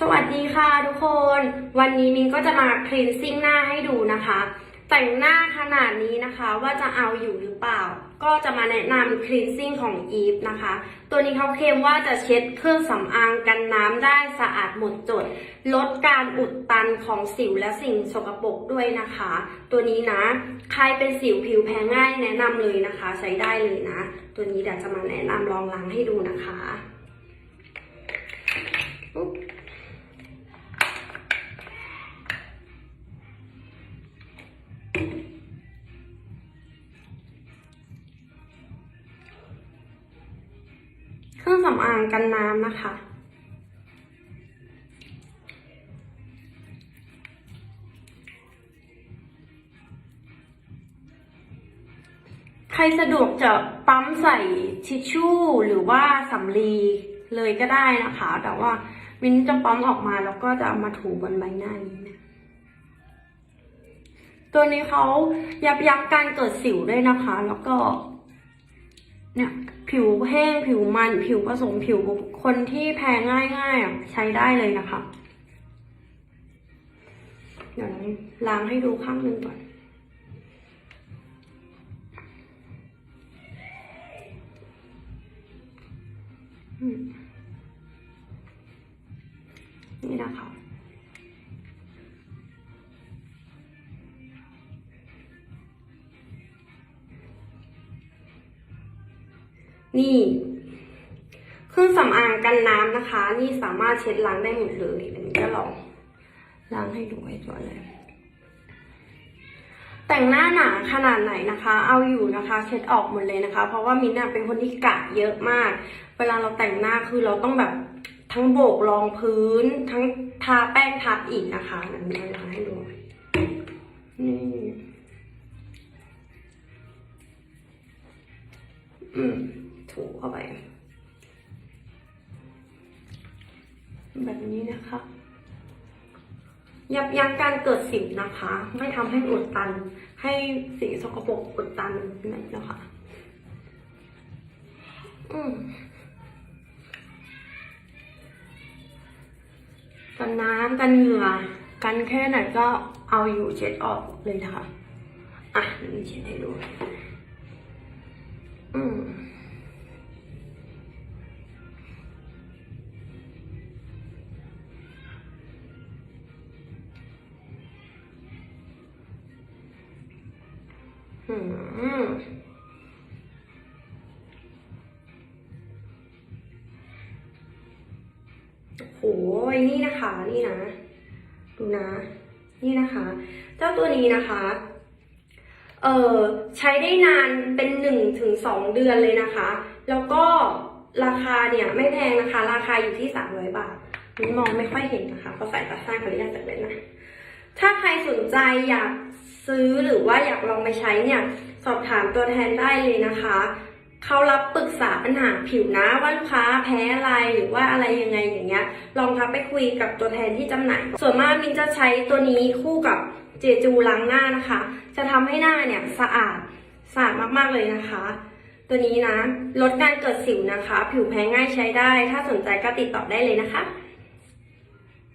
สวัสดีค่ะทุกคน วันนี้มินก็จะมาคลีนซิ่งหน้าให้ดูนะคะ แต่งหน้าขนาดนี้นะคะว่าจะเอาอยู่หรือเปล่า ก็จะมาแนะนำคลีนซิ่งของ Eve นะคะ ตัวนี้เขาเคลมว่าจะเช็ดเครื่องสำอางกันน้ำได้สะอาดหมดจด ลดการอุดตันของสิวและสิ่งสกปรกด้วยนะคะ ตัวนี้นะ ใครเป็นสิวผิวแพ้ง่ายแนะนำเลยนะคะ ใช้ได้เลยนะ ตัวนี้เดี๋ยวจะมาแนะนำลองล้างให้ดูนะคะ รื่องสำอางกันน้ำนะคะ ใครสะดวกจะปั๊มใส่ทิชชู่หรือว่าสำลีเลยก็ได้นะคะ แต่ว่าวินจะปั๊มออกมาแล้วก็จะเอามาถูบนใบหน้านี้นะตัวนี้เขายับยั้งการเกิดสิวด้วยนะคะ แล้วก็ เนี่ยผิวแห้งผิวมันผิวผสมผิวคนที่แพ้ง่ายง่ายๆอะใช้ได้เลยนะคะ เดี๋ยวล้างให้ดูข้างหนึ่งก่อนนี่นะคะ นี่ เครื่องสำอางกันน้ำนะคะ นี่สามารถเช็ดล้างได้หมดเลยอันนี้ก็ลองล้างให้ดูไว้ก่อนเลย แต่งหน้าหนาขนาดไหนนะคะ เอาอยู่นะคะเช็ดออกหมดเลยนะคะ เพราะว่ามินเป็นคนที่กะเยอะมาก เวลาเราแต่งหน้าคือเราต้องแบบทั้งโบกรองพื้น ทั้งทาแป้งทับอีกนะคะอันนี้ล้างให้ดูนี่อืม ถูเข้าไป แบบนี้นะคะ ยับยั้งการเกิดสิวนะคะ ไม่ทำให้อุดตัน ให้สีสกปรกอุดตันนั่นนะคะอืมกันน้ำกันเหงื่อ กันแค่ไหนก็เอาอยู่เช็ดออกเลยนะคะ อะนี่เช็ดให้ดูอืม อืมโหยนี่นะคะนี่นะ ดูนะ นี่นะคะ เจ้าตัวนี้นะคะ เออใช้ได้นานเป็นหนึ่งถึงสองเดือนเลยนะคะ แล้วก็ราคาเนี่ยไม่แพงนะคะ ราคาอยู่ที่สามร้อยบาทนี่มองไม่ค่อยเห็นนะคะเพราะสายตาสั้นขออนุญาตจากเลยนะ ถ้าใครสนใจอยาก ซื้อหรือว่าอยากลองไปใช้เนี่ยสอบถามตัวแทนได้เลยนะคะ เขารับปรึกษาปัญหาผิวนะว่าลูกค้าแพ้อะไรหรือว่าอะไรยังไงอย่างเงี้ย ลองทักไปคุยกับตัวแทนที่จำหน่าย ส่วนมากมินจะใช้ตัวนี้คู่กับเจจูล้างหน้านะคะ จะทำให้หน้าเนี่ยสะอาดสะอาดมากๆเลยนะคะ ตัวนี้นะลดการเกิดสิวนะคะ ผิวแพ้ง่ายใช้ได้ ถ้าสนใจก็ติดต่อได้เลยนะคะ